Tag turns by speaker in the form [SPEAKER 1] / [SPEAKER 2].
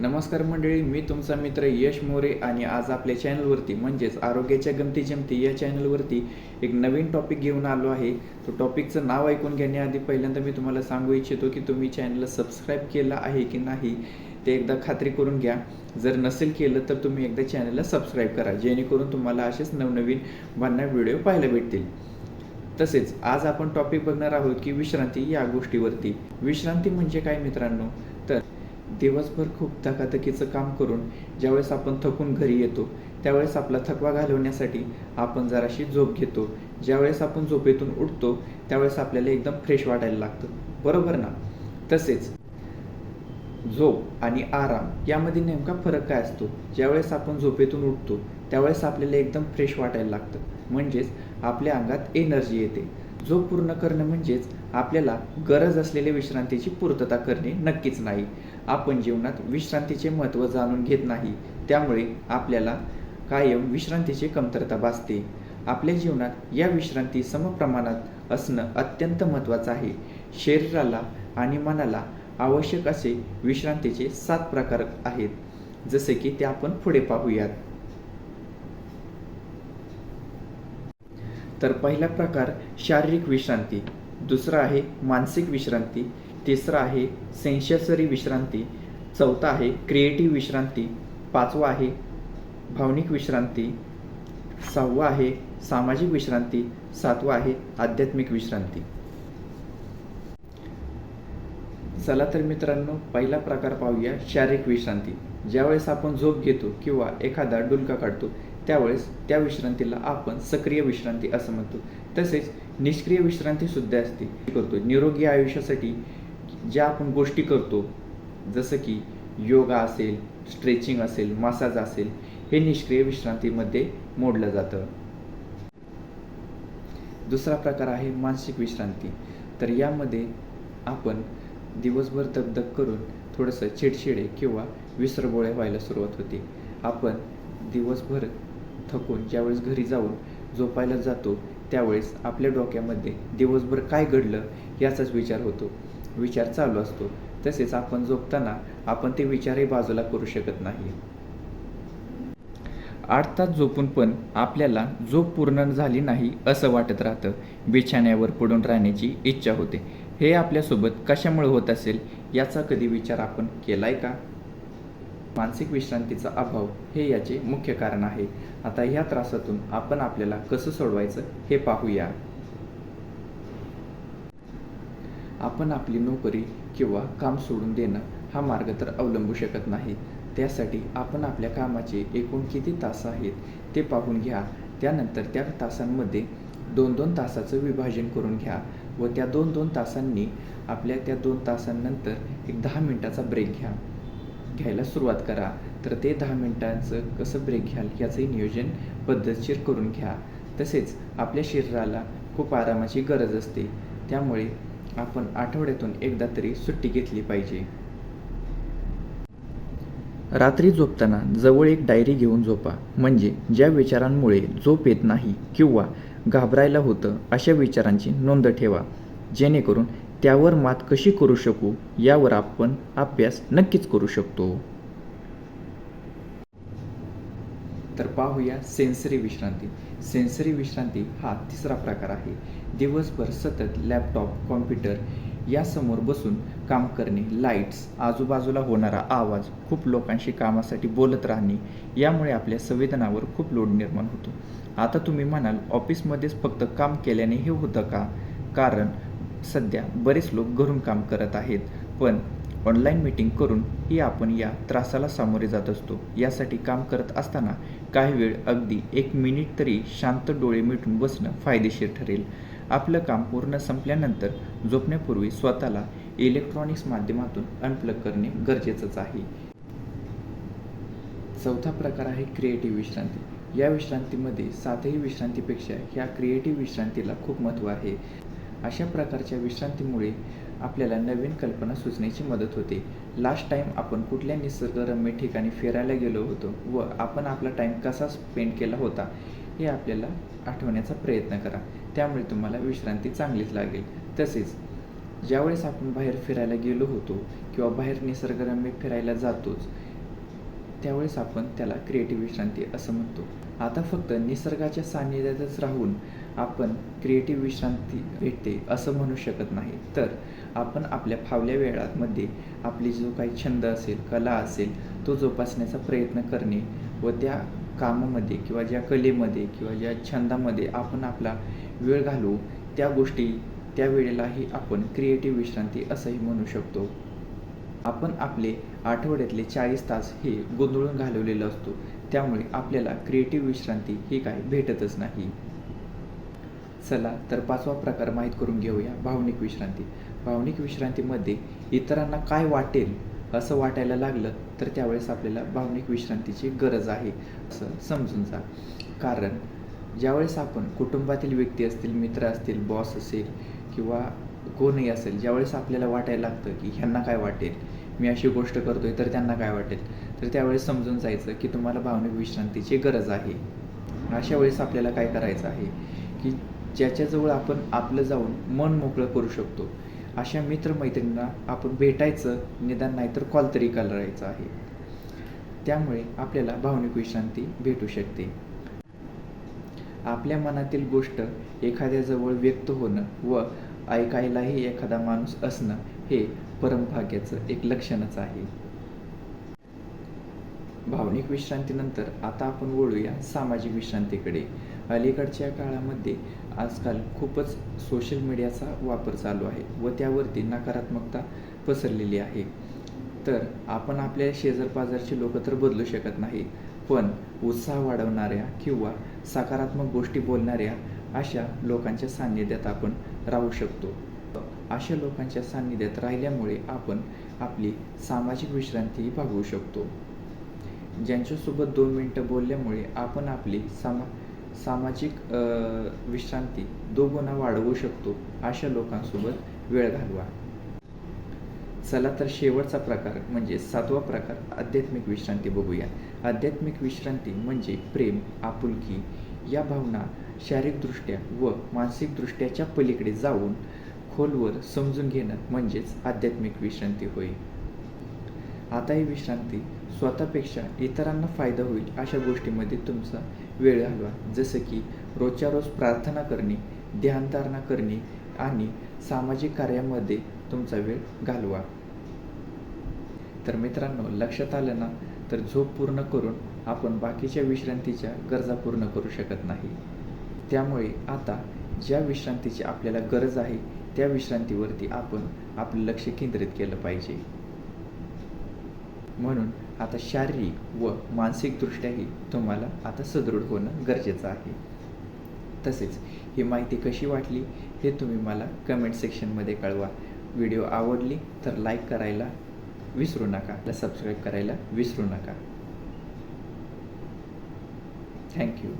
[SPEAKER 1] नमस्कार मंडळी मी तुमचा मित्र यश मोरे आणि आज आपल्या चॅनलवरती म्हणजेच आरोग्याच्या गमती जमती या चॅनलवरती एक नवीन टॉपिक घेऊन आलो आहे. तो टॉपिकचं नाव ऐकून घेण्याआधी पहिल्यांदा मी तुम्हाला सांगू इच्छितो की तुम्ही चॅनलला सबस्क्राईब केलं आहे की नाही ते एकदा खात्री करून घ्या. जर नसेल केलं तर तुम्ही एकदा चॅनलला सबस्क्राईब करा जेणेकरून तुम्हाला असेच नवनवीन भन्नाट व्हिडिओ पाहायला भेटतील. तसेच आज आपण टॉपिक बघणार आहोत की विश्रांती या गोष्टीवरती. विश्रांती म्हणजे काय मित्रांनो? तर दिवसभर खूप धकाधकीचं काम करून ज्यावेळेस आपण थकून घरी येतो त्यावेळेस आपला थकवा घालवण्यासाठी आपण जराशी झोप घेतो. ज्यावेळेस आपण झोपेतून उठतो त्यावेळेस आपल्याला एकदम फ्रेश वाटायला लागतं. बरोबर ना? तसेच झोप आणि आराम यामध्ये नेमका फरक काय असतो? ज्यावेळेस आपण झोपेतून उठतो त्यावेळेस आपल्याला एकदम फ्रेश वाटायला लागतं. म्हणजेच आपल्या अंगात एनर्जी येते. झोप पूर्ण करणं म्हणजेच आपल्याला गरज असलेल्या विश्रांतीची पूर्तता करणे नक्कीच नाही. आपण जीवनात विश्रांतीचे महत्त्व जाणून घेत नाही त्यामुळे आपल्याला कायम विश्रांतीची कमतरता भासते. आपल्या जीवनात या विश्रांती समप्रमाणात असणं अत्यंत महत्त्वाचं आहे. शरीराला आणि मनाला आवश्यक असे विश्रांतीचे सात प्रकार आहेत जसे की ते आपण पुढे पाहूयात. तर पहिला प्रकार शारीरिक विश्रांती दुसरा आहे मानसिक विश्रांती तिसरा आहे सेन्शसरी विश्रांती चौथा आहे क्रिएटिव्ह विश्रांती पाचवा आहे भावनिक विश्रांती सहावा आहे सामाजिक विश्रांती सातवा आहे आध्यात्मिक विश्रांती. चला तर मित्रांनो पहिला प्रकार पाहूया शारीरिक विश्रांती. ज्यावेळेस आपण झोप घेतो किंवा एखादा डुलका काढतो त्यावेळेस त्या विश्रांतीला आपण सक्रिय विश्रांती असं म्हणतो. तसेच निष्क्रिय विश्रांती सुद्धा असते. करतो. निरोगी आयुष्यासाठी ज्या आपण गोष्टी करतो जसं की योगा असेल स्ट्रेचिंग असेल मसाज असेल हे निष्क्रिय विश्रांतीमध्ये मोडलं जातं. दुसरा प्रकार आहे मानसिक विश्रांती. तर यामध्ये आपण दिवसभर दगदग करून थोडंसं चिडचिडे किंवा विसरबोळे व्हायला सुरुवात होते. आपण दिवसभर थकून ज्यावेळेस घरी जाऊन झोपायला जातो त्यावेळेस आपल्या डोक्यामध्ये दिवसभर काय घडलं याचाच विचार होतो. विचार चालू असतो. तसेच आपण झोपताना आपण ते विचारही बाजूला करू शकत नाही. आठ तास झोपून पण आपल्याला झोप पूर्ण झाली नाही असं वाटत राहतं. बिछाण्यावर पडून राहण्याची इच्छा होते. हे आपल्यासोबत कशामुळे होत असेल याचा कधी विचार आपण केलाय का? मानसिक विश्रांतीचा अभाव हे याचे मुख्य कारण आहे. आता या त्रासातून आपण आपल्याला कसं सोडवायचं हे पाहूया. आपण आपली नोकरी किंवा काम सोडून देणं हा मार्ग तर अवलंबू शकत नाही. त्यासाठी आपण आपल्या कामाचे एकूण किती तास आहेत ते पाहून घ्या. त्यानंतर त्या तासांमध्ये दोन दोन तासाचं विभाजन करून घ्या व त्या दोन दोन तासांनी आपल्या त्या दोन तासांनंतर एक दहा मिनटाचा ब्रेक घ्या. घ्यायला सुरुवात करा. तर ते दहा मिनटांचं कसं ब्रेक घ्याल याचंही नियोजन पद्धतशीर करून घ्या. तसेच आपल्या शरीराला खूप आरामाची गरज असते. त्यामुळे आपण आठवड्यातून एकदा तरी सुट्टी घेतली पाहिजे. रात्री झोपताना जवळ एक डायरी घेऊन झोपा. म्हणजे ज्या विचारांमुळे झोप येत नाही किंवा घाबरायला होतं अशा विचारांची नोंद ठेवा. जेणेकरून त्यावर मात कशी करू शकू यावर आपण अभ्यास नक्कीच करू शकतो. तर पाहूया सेन्सरी विश्रांती. सेन्सरी विश्रांती हा तिसरा प्रकार आहे. दिवसभर सतत लॅपटॉप कॉम्प्युटर यासमोर बसून काम करणे लाईट्स आजूबाजूला होणारा आवाज खूप लोकांशी कामासाठी बोलत राहणे यामुळे आपल्या संवेदनावर खूप लोड निर्माण होतो. आता तुम्ही म्हणाल ऑफिसमध्येच फक्त काम केल्याने हे होतं का? कारण सध्या बरेच लोक घरून काम करत आहेत पण ऑनलाईन मीटिंग करून ही आपण या त्रासाला सामोरे जात असतो. यासाठी काम करत असताना काही वेळ अगदी एक मिनिट तरी शांत डोळे मिटून बसणं फायदेशीर ठरेल. आपलं काम पूर्ण संपल्यानंतर झोपण्यापूर्वी स्वतःला इलेक्ट्रॉनिक्स माध्यमातून अनप्लग करणे गरजेचंच आहे. चौथा प्रकार आहे क्रिएटिव्ह विश्रांती. या विश्रांतीमध्ये सातही विश्रांतीपेक्षा ह्या क्रिएटिव्ह विश्रांतीला खूप महत्त्व आहे. अशा प्रकारच्या विश्रांतीमुळे आपल्याला नवीन कल्पना सुचण्याची मदत होते. लास्ट टाईम आपण कुठल्या निसर्गरम्य ठिकाणी फिरायला गेलो होतो व आपण आपला टाईम कसा स्पेंड केला होता हे आपल्याला आठवण्याचा प्रयत्न करा. त्यामुळे तुम्हाला विश्रांती चांगलीच लागेल. तसेच ज्यावेळेस आपण बाहेर फिरायला गेलो होतो किंवा बाहेर निसर्गरम्य फिरायला जातोच त्यावेळेस आपण त्याला क्रिएटिव्ह विश्रांती असं म्हणतो. आता फक्त निसर्गाच्या सान्निध्यातच राहून आपण क्रिएटिव्ह विश्रांती भेटते असं म्हणू शकत नाही. तर आपण आपल्या फावल्या वेळामध्ये आपली जो काही छंद असेल कला असेल तो जोपासण्याचा प्रयत्न करणे व त्या कामामध्ये किंवा ज्या कलेमध्ये किंवा ज्या छंदामध्ये आपण आपला वेळ घालू त्या गोष्टी त्या वेळेलाही आपण क्रिएटिव्ह विश्रांती असंही म्हणू शकतो. आपण आपले आठवड्यातले चाळीस तास हे गोंधळून घालवलेलं असतो. त्यामुळे आपल्याला क्रिएटिव्ह विश्रांती ही काही भेटतच नाही. चला तर पाचवा प्रकार माहीत करून घेऊया भावनिक विश्रांती. भावनिक विश्रांतीमध्ये इतरांना काय वाटेल असं वाटायला लागलं तर त्यावेळेस आपल्याला भावनिक विश्रांतीची गरज आहे असं समजून जा. कारण ज्यावेळेस आपण कुटुंबातील व्यक्ती असतील मित्र असतील बॉस असेल किंवा कोणही असेल ज्यावेळेस आपल्याला वाटायला लागतं की ह्यांना काय वाटेल मी अशी गोष्ट करतोय तर त्यांना काय वाटेल तर त्यावेळेस समजून जायचं की तुम्हाला भावनिक विश्रांतीची गरज आहे. अशा वेळेस आपल्याला काय करायचं आहे की ज्याच्याजवळ आपण आपलं जाऊन मन मोकळं करू शकतो. अशा मित्रमैत्रिणींना आपण भेटायचं निदान नाहीतर कॉल तरी करायचा आहे. त्यामुळे आपल्याला भावनिक विश्रांती भेटू शकते. आपल्या मनातील गोष्ट एखाद्याजवळ व्यक्त होणं व ऐकायलाही एखादा माणूस असणं हे परमभाग्याचं एक लक्षणच आहे. भावनिक विश्रांतीनंतर आता आपण वळूया सामाजिक विश्रांतीकडे. अलीकडच्या काळामध्ये आजकाल खूपच सोशल मीडियाचा वापर चालू आहे व त्यावरती नकारात्मकता पसरलेली आहे. तर आपण आपल्या शेजारपाजारची लोक तर बदलू शकत नाही पण उत्साह वाढवणाऱ्या किंवा सकारात्मक गोष्टी बोलणाऱ्या अशा लोकांच्या सान्निध्यात आपण राहू शकतो. अशा लोकांच्या सान्निध्यात राहिल्यामुळे आपण आपली सामाजिक विश्रांतीही भागवू शकतो. ज्यांच्यासोबत दोन मिनटं बोलल्यामुळे आपण आपली सामा सामाजिक विश्रांती दोगुणा वाढवू शकतो अशा लोकांसोबत वेळ घालवा. चला तर शेवटचा प्रकार म्हणजे सातवा प्रकार आध्यात्मिक विश्रांती बघूया. आध्यात्मिक विश्रांती म्हणजे प्रेम आपुलकी या भावना शारीरिकदृष्ट्या व मानसिकदृष्ट्याच्या पलीकडे जाऊन खोलवर समजून घेणं म्हणजेच आध्यात्मिक विश्रांती होय. आता ही विश्रांती स्वतःपेक्षा इतरांना फायदा होईल अशा गोष्टीमध्ये तुमचा वेळ घालवा. जसं की रोजच्या रोज प्रार्थना करणे ध्यानधारणा करणे आणि सामाजिक कार्यामध्ये तुमचा वेळ घालवा. तर मित्रांनो लक्षात आलं ना? तर झोप पूर्ण करून आपण बाकीच्या विश्रांतीच्या गरजा पूर्ण करू शकत नाही. त्यामुळे आता ज्या विश्रांतीची आपल्याला गरज आहे त्या विश्रांतीवरती आपण आपलं लक्ष केंद्रित केलं पाहिजे. म्हणून आता शारीरिक व मानसिकदृष्ट्याही तुम्हाला आता सदृढ होणं गरजेचं आहे. तसेच ही माहिती कशी वाटली हे तुम्ही मला कमेंट सेक्शनमध्ये कळवा. व्हिडिओ आवडली तर लाईक करायला विसरू नका सबस्क्राईब करायला विसरू नका. थँक्यू